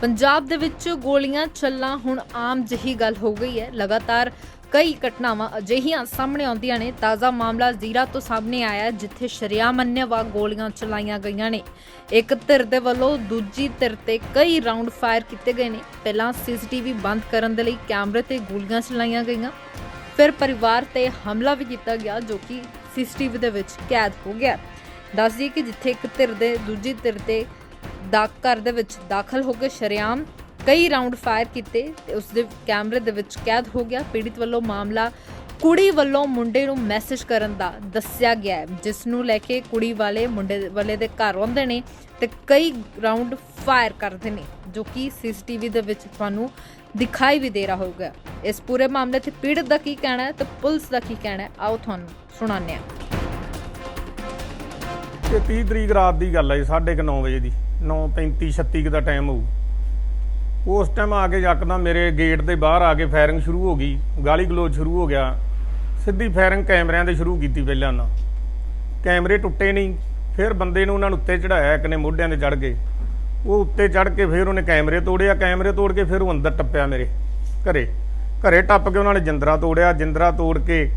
ਪੰਜਾਬ ਦੇ ਵਿੱਚ ਗੋਲੀਆਂ ਚੱਲਣਾ ਹੁਣ ਆਮ ਜਿਹੀ ਗੱਲ ਹੋ ਗਈ ਹੈ। ਲਗਾਤਾਰ ਕਈ ਘਟਨਾਵਾਂ ਅਜਿਹੀਆਂ ਸਾਹਮਣੇ ਆਉਂਦੀਆਂ ਨੇ। ਤਾਜ਼ਾ ਮਾਮਲਾ ਜ਼ੀਰਾ ਤੋਂ ਸਾਹਮਣੇ ਆਇਆ ਜਿੱਥੇ ਸ਼ਰਿਆਮ ਅੰਨ੍ਹੇਵਾਹ ਗੋਲੀਆਂ ਚਲਾਈਆਂ ਗਈਆਂ ਨੇ। ਇੱਕ ਧਿਰ ਦੇ ਵੱਲੋਂ ਦੂਜੀ ਧਿਰ ਤੇ ਕਈ ਰਾਉਂਡ ਫਾਇਰ ਕੀਤੇ ਗਏ ਨੇ। ਪਹਿਲਾਂ ਸੀਸੀਟੀਵੀ ਬੰਦ ਕਰਨ ਦੇ ਲਈ ਕੈਮਰੇ ਤੇ ਗੋਲੀਆਂ ਚਲਾਈਆਂ ਗਈਆਂ। ਫਿਰ ਪਰਿਵਾਰ ਤੇ ਹਮਲਾ ਵੀ ਕੀਤਾ ਗਿਆ, ਜੋ ਕਿ ਸੀਸੀਟੀਵੀ ਦੇ ਵਿੱਚ ਕੈਦ ਹੋ ਗਿਆ। ਦੱਸਦੀ ਕਿ ਜਿੱਥੇ ਇੱਕ ਧਿਰ ਦੇ ਦੂਜੀ ਧਿਰ ਤੇ ਡਾਕ ਘਰ ਦੇ ਵਿੱਚ ਦਾਖਲ ਹੋ ਕੇ ਸ਼ਰੇਆਮ ਕਈ ਰਾਉਂਡ ਫਾਇਰ ਕੀਤੇ ਤੇ ਉਸ ਦੇ ਕੈਮਰੇ ਦੇ ਵਿੱਚ ਕੈਦ ਹੋ ਗਿਆ। ਪੀੜਿਤ ਵੱਲੋਂ ਮਾਮਲਾ ਕੁੜੀ ਵੱਲੋਂ ਮੁੰਡੇ ਨੂੰ ਮੈਸੇਜ ਕਰਨ ਦਾ ਦੱਸਿਆ ਗਿਆ ਹੈ, ਜਿਸ ਨੂੰ ਲੈ ਕੇ ਕੁੜੀ ਵਾਲੇ ਮੁੰਡੇ ਵਾਲੇ ਦੇ ਘਰ ਆਉਂਦੇ ਨੇ ਤੇ ਕਈ ਰਾਉਂਡ ਫਾਇਰ ਕਰਦੇ ਨੇ, ਜੋ ਕਿ ਸੀਸੀਟੀਵੀ ਦੇ ਵਿੱਚ ਤੁਹਾਨੂੰ ਦਿਖਾਈ ਵੀ ਦੇ ਰਿਹਾ ਹੋਊਗਾ। ਇਸ ਪੂਰੇ ਮਾਮਲੇ ਤੇ ਪੀੜਤ ਦਾ ਕੀ ਕਹਿਣਾ ਹੈ ਤੇ ਪੁਲਿਸ ਦਾ ਕੀ ਕਹਿਣਾ ਹੈ, ਆਓ ਤੁਹਾਨੂੰ ਸੁਣਾਉਂਦੇ ਹਾਂ। ਇਹ 30 ਤਰੀਕ ਰਾਤ ਦੀ ਗੱਲ ਹੈ ਜੀ 9:30 ਵਜੇ ਦੀ। 9:35 36 ਕੁ ਦਾ ਟਾਈਮ ਹੋਊ। ਉਸ ਟਾਈਮ ਆ ਕੇ ਯਕਦਮ ਮੇਰੇ ਗੇਟ ਦੇ ਬਾਹਰ ਆ ਕੇ ਫਾਇਰਿੰਗ ਸ਼ੁਰੂ ਹੋ ਗਈ। ਗਾਲੀ ਗਲੋਚ ਸ਼ੁਰੂ ਹੋ ਗਿਆ। ਸਿੱਧੀ ਫਾਇਰਿੰਗ ਕੈਮਰਿਆਂ ਦੇ ਸ਼ੁਰੂ ਕੀਤੀ ਪਹਿਲਾਂ ਉਹਨਾਂ ਕੈਮਰੇ ਟੁੱਟੇ ਨਹੀਂ। ਫਿਰ ਬੰਦੇ ਨੂੰ ਉਹਨਾਂ ਨੂੰ ਉੱਤੇ ਚੜਾਇਆ, ਇੱਕ ਨੇ ਮੋਢਿਆਂ ਤੇ ਚੜ ਕੇ। ਉਹ ਉੱਤੇ ਚੜ ਕੇ ਫਿਰ ਉਹਨੇ ਕੈਮਰੇ ਤੋੜਿਆ। ਕੈਮਰੇ ਤੋੜ ਕੇ ਫਿਰ ਉਹ ਅੰਦਰ ਟੱਪਿਆ ਮੇਰੇ ਘਰੇ। ਘਰੇ ਟੱਪ ਕੇ ਉਹਨਾਂ ਨੇ ਜਿੰਦਰਾ ਤੋੜਿਆ। ਜਿੰਦਰਾ ਤੋੜ ਕੇ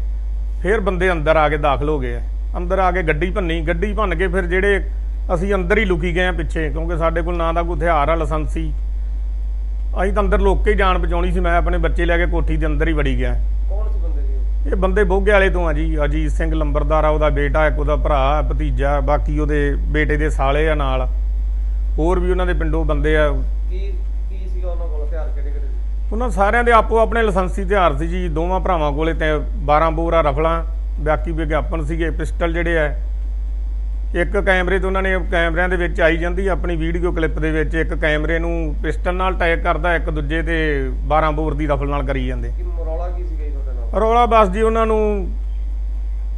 ਫਿਰ ਬੰਦੇ ਅੰਦਰ ਆ ਕੇ ਦਾਖਲ ਹੋ ਗਏ ਅੰਦਰ ਆ ਕੇ ਗੱਡੀ ਭੰਨੀ। ਗੱਡੀ ਭੰਨ ਕੇ ਫਿਰ ਜਿਹੜੇ ਅਸੀਂ ਅੰਦਰ ਹੀ ਲੁਕੀ ਗਏ ਆ ਪਿੱਛੇ ਕਿਉਂਕਿ ਸਾਡੇ ਕੋਲ ਨਾ ਦਾ ਕੋਈ ਹਥਿਆਰ ਆ ਲਾਇਸੈਂਸੀ। ਅਸੀਂ ਤਾਂ ਅੰਦਰ ਲੋਕ ਕੇ ਹੀ ਜਾਨ ਬਚਾਉਣੀ ਸੀ ਮੈਂ ਆਪਣੇ ਬੱਚੇ ਲੈ ਕੇ ਕੋਠੀ ਦੇ ਅੰਦਰ ਹੀ ਵੜੀ ਗਿਆ। ਕੌਣ ਸੀ ਬੰਦੇ ਜੀ? ਇਹ ਬੰਦੇ ਬੋਗੇ ਵਾਲੇ ਤੋਂ ਆ ਜੀ ਅਜੀਤ ਸਿੰਘ ਲੰਬਰਦਾਰ ਆ ਉਹਦਾ ਬੇਟਾ ਇੱਕ ਉਹਦਾ ਭਰਾ ਭਤੀਜਾ ਬਾਕੀ ਉਹਦੇ ਬੇਟੇ ਦੇ ਸਾਲੇ ਆ ਨਾਲ। ਹੋਰ ਵੀ ਉਹਨਾਂ ਦੇ ਪਿੰਡੋਂ ਬੰਦੇ ਆ। ਕੀ ਕੀ ਸੀਗਾ ਉਹਨਾਂ ਕੋਲ ਹਥਿਆਰ ਕਿਹੜੇ ਕਿਹੜੇ? ਉਹਨਾਂ ਸਾਰਿਆਂ ਦੇ ਆਪੋ ਆਪਣੇ ਲਾਇਸੈਂਸੀ ਹਥਿਆਰ ਸੀ ਜੀ ਦੋਵਾਂ ਭਰਾਵਾਂ ਕੋਲੇ ਤੇ 12 ਬੋਰਾ ਰਫਲਾਂ ਬਾਕੀ ਵਿਗਿਆਪਨ ਸੀਗੇ ਪਿਸਟਲ ਜਿਹੜੇ ਆ ਇੱਕ ਕੈਮਰੇ ਤੋਂ ਉਹਨਾਂ ਨੇ ਕੈਮਰਿਆਂ ਦੇ ਵਿੱਚ ਆਈ ਜਾਂਦੀ ਆਪਣੀ ਵੀਡੀਓ ਕਲਿੱਪ ਦੇ ਵਿੱਚ ਇੱਕ ਕੈਮਰੇ ਨੂੰ ਪਿਸਟਲ ਨਾਲ ਟੈਗ ਕਰਦਾ ਇੱਕ ਦੂਜੇ ਤੇ 12 ਬੋਰ ਦੀ ਰਫਲ ਨਾਲ ਕਰੀ ਜਾਂਦੇ। ਕੀ ਮਰੌਲਾ ਕੀ ਸੀਗਾ ਜੀ ਤੁਹਾਡੇ ਨਾਲ? ਰੌਲਾ ਬਸ ਜੀ ਉਹਨਾਂ ਨੂੰ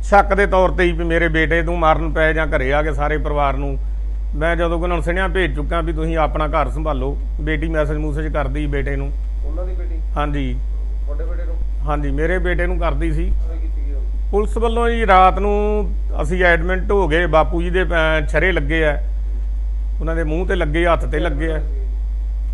ਸ਼ੱਕ ਦੇ ਤੌਰ ਤੇ ਹੀ ਵੀ ਮੇਰੇ ਬੇਟੇ ਨੂੰ ਮਾਰਨ ਪਏ ਜਾਂ ਘਰੇ ਆ ਕੇ ਸਾਰੇ ਪਰਿਵਾਰ ਨੂੰ। ਮੈਂ ਜਦੋਂ ਉਹਨਾਂ ਨੂੰ ਸੁਣਿਆ ਭੇਜ ਚੁੱਕਾ ਵੀ ਤੁਸੀਂ ਆਪਣਾ ਘਰ ਸੰਭਾਲੋ। ਬੇਟੀ ਮੈਸੇਜ ਮੂਸੇਜ ਕਰਦੀ ਬੇਟੇ ਨੂੰ। ਉਹਨਾਂ ਦੀ ਬੇਟੀ? ਹਾਂਜੀ। ਤੁਹਾਡੇ ਬੇਟੇ ਨੂੰ? ਹਾਂਜੀ ਮੇਰੇ ਬੇਟੇ ਨੂੰ ਕਰਦੀ ਸੀ? ਪੁਲਿਸ ਵੱਲੋਂ ਜੀ ਰਾਤ ਨੂੰ ਅਸੀਂ ਐਡਮਿਟ ਹੋ ਗਏ ਬਾਪੂ ਜੀ ਦੇ ਛਰੇ ਲੱਗੇ ਆ। ਉਹਨਾਂ ਦੇ ਮੂੰਹ ਤੇ ਲੱਗੇ ਹੱਥ ਤੇ ਲੱਗੇ ਆ।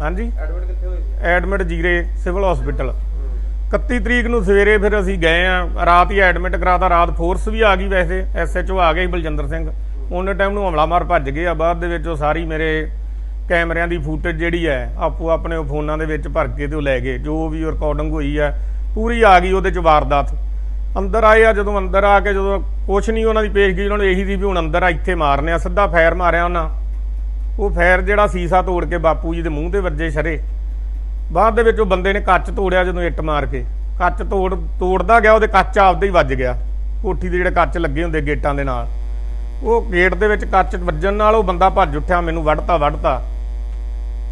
ਹਾਂਜੀ? ਐਡਮਿਟ ਕਿੱਥੇ ਹੋਏ ਸੀ? Admit Zira civil hospital. ਹੂੰ। 31 ਤਰੀਕ ਨੂੰ ਸਵੇਰੇ ਫਿਰ ਅਸੀਂ ਗਏ ਆ। ਰਾਤ ਹੀ ਐਡਮਿਟ ਕਰਾਤਾ। ਰਾਤ ਫੋਰਸ ਵੀ ਆ ਗਈ ਵੈਸੇ। ਐਸਐਚਓ ਆ ਗਏ ਬਲਜਿੰਦਰ ਸਿੰਘ। ਉਹਨੇ ਟਾਈਮ ਨੂੰ ਹਮਲਾ ਮਾਰ ਭੱਜ ਗਏ ਆ। ਬਾਅਦ ਦੇ ਵਿੱਚ ਉਹ ਸਾਰੀ ਮੇਰੇ ਕੈਮਰਿਆਂ ਦੀ ਫੁਟੇਜ ਜਿਹੜੀ ਹੈ ਆਪੋ ਆਪਣੇ ਫੋਨਾਂ ਦੇ ਵਿੱਚ ਭਰ ਕੇ ਤੇ ਉਹ ਲੈ ਗਏ। ਜੋ ਵੀ ਰਿਕਾਰਡਿੰਗ ਹੋਈ ਹੈ ਪੂਰੀ ਆ ਗਈ ਉਹਦੇ ਚ ਵਾਰਦਾਤ। ਅੰਦਰ ਆਏ ਆ, ਜਦੋਂ ਅੰਦਰ ਆ ਕੇ ਜਦੋਂ ਕੁਛ ਨਹੀਂ, ਉਹਨਾਂ ਦੀ ਪੇਸ਼ਗੀ ਉਹਨਾਂ ਨੂੰ ਇਹੀ ਸੀ ਵੀ ਹੁਣ ਅੰਦਰ ਆ, ਇੱਥੇ ਮਾਰਨੇ ਆ, ਸਿੱਧਾ ਫਾਇਰ ਮਾਰਿਆ ਉਹਨਾਂ। ਉਹ ਫਾਇਰ ਜਿਹੜਾ ਸੀਸਾ ਤੋੜ ਕੇ ਬਾਪੂ ਜੀ ਦੇ ਮੂੰਹ ਤੇ ਵੱਜੇ ਸ਼ਰੇ। ਬਾਅਦ ਦੇ ਵਿੱਚ ਉਹ ਬੰਦੇ ਨੇ ਕੱਚ ਤੋੜਿਆ ਜਦੋਂ ਇੱਟ ਮਾਰ ਕੇ। ਕੱਚ ਤੋੜ, ਤੋੜਦਾ ਗਿਆ, ਉਹਦੇ ਕੱਚ ਆਪਦੇ ਹੀ ਵੱਜ ਗਿਆ। ਕੋਠੀ ਦੇ ਜਿਹੜੇ ਕੱਚ ਲੱਗੇ ਹੁੰਦੇ ਗੇਟਾਂ ਦੇ ਨਾਲ। ਉਹ ਗੇਟ ਦੇ ਵਿੱਚ ਕੱਚ ਵੱਜਣ ਨਾਲ ਉਹ ਬੰਦਾ ਭੱਜ ਉੱਠਿਆ, ਮੈਨੂੰ ਵੱਢਤਾ ਵੱਢਤਾ।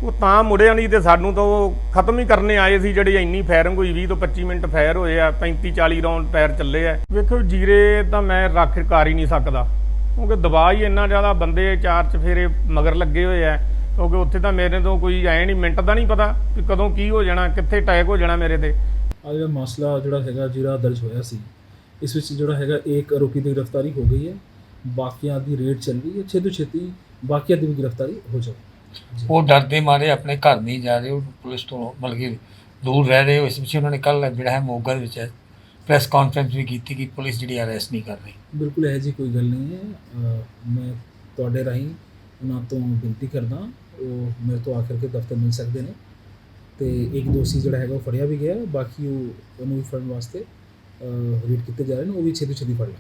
ਉਹ ਤਾਂ ਮੁੜਿਆ ਨਹੀਂ ਤੇ ਸਾਨੂੰ ਤਾਂ ਉਹ ਖਤਮ ਹੀ ਕਰਨੇ ਆਏ ਸੀ ਜਿਹੜੇ ਇੰਨੀ ਫਾਇਰਿੰਗ ਹੋਈ 20 ਤੋਂ 25 ਮਿੰਟ ਫਾਇਰ ਹੋਏ ਆ 35 40 ਰਾਉਂਡ ਫਾਇਰ ਚੱਲੇ ਆ। ਵੇਖੋ ਜੀਰੇ ਤਾਂ ਮੈਂ ਰੱਖ ਕਰ ਹੀ ਨਹੀਂ ਸਕਦਾ। ਕਿਉਂਕਿ ਦਬਾਅ ਹੀ ਇੰਨਾ ਜ਼ਿਆਦਾ ਬੰਦੇ ਚਾਰ ਚਫੇਰੇ ਮਗਰ ਲੱਗੇ ਹੋਏ ਆ। ਕਿਉਂਕਿ ਉੱਥੇ ਤਾਂ ਮੇਰੇ ਤੋਂ ਕੋਈ ਐ ਨਹੀਂ, ਮਿੰਟ ਦਾ ਨਹੀਂ ਪਤਾ ਕਿ ਕਦੋਂ ਕੀ ਹੋ ਜਾਣਾ, ਕਿੱਥੇ ਅਟੈਕ ਹੋ ਜਾਣਾ ਮੇਰੇ ਤੇ। ਆ ਜਿਹੜਾ ਮਸਲਾ ਜਿਹੜਾ ਹੈਗਾ ਜਿਹੜਾ ਦਰਜ ਹੋਇਆ ਸੀ। ਇਸ ਵਿੱਚ ਜਿਹੜਾ ਹੈਗਾ ਇੱਕ ਆਰੋਪੀ ਦੀ ਗ੍ਰਿਫਤਾਰੀ ਹੋ ਗਈ ਹੈ। ਬਾਕੀਆਂ ਦੀ ਰੇਡ ਚੱਲ ਰਹੀ ਹੈ। ਛੇਤੀ ਛੇਤੀ ਬਾਕੀਆਂ ਦੀ ਵੀ ਗ੍ਰਿਫਤਾਰੀ ਹੋ ਜਾਵੇ ਉਹ ਡਰਦੇ ਮਾਰੇ, ਆਪਣੇ ਘਰ ਨਹੀਂ ਜਾ ਰਹੇ, ਉਹ ਪੁਲਿਸ ਤੋਂ ਮਤਲਬ ਕਿ ਦੂਰ ਰਹਿ ਰਹੇ ਹੋ ਇਸ ਵਿੱਚ ਉਹਨਾਂ ਨੇ ਕੱਲ ਜਿਹੜਾ ਹੈ ਮੋਗਾ ਦੇ ਵਿੱਚ ਪ੍ਰੈਸ ਕਾਨਫਰੰਸ ਵੀ ਕੀਤੀ ਕਿ ਪੁਲਿਸ ਜਿਹੜੀ ਅਰੈਸਟ ਨਹੀਂ ਕਰ ਰਹੀ। ਬਿਲਕੁਲ ਇਹ ਜੀ ਕੋਈ ਗੱਲ ਨਹੀਂ ਹੈ। ਮੈਂ ਤੁਹਾਡੇ ਰਾਹੀਂ ਉਹਨਾਂ ਤੋਂ ਬੇਨਤੀ ਕਰਦਾ, ਉਹ ਮੇਰੇ ਤੋਂ ਆ ਕਰਕੇ ਦਫ਼ਤਰ ਮਿਲ ਸਕਦੇ ਨੇ। ਤੇ ਇੱਕ ਦੋਸ਼ੀ ਜਿਹੜਾ ਹੈਗਾ ਉਹ ਫੜਿਆ ਵੀ ਗਿਆ, ਬਾਕੀ ਉਹ ਉਹਨੂੰ ਵੀ ਫੜਨ ਵਾਸਤੇ ਰੇਟ ਕੀਤੇ ਜਾ ਰਹੇ ਨੇ, ਉਹ ਵੀ ਛੇਤੀ ਛੇਤੀ ਫੜ ਲਏ।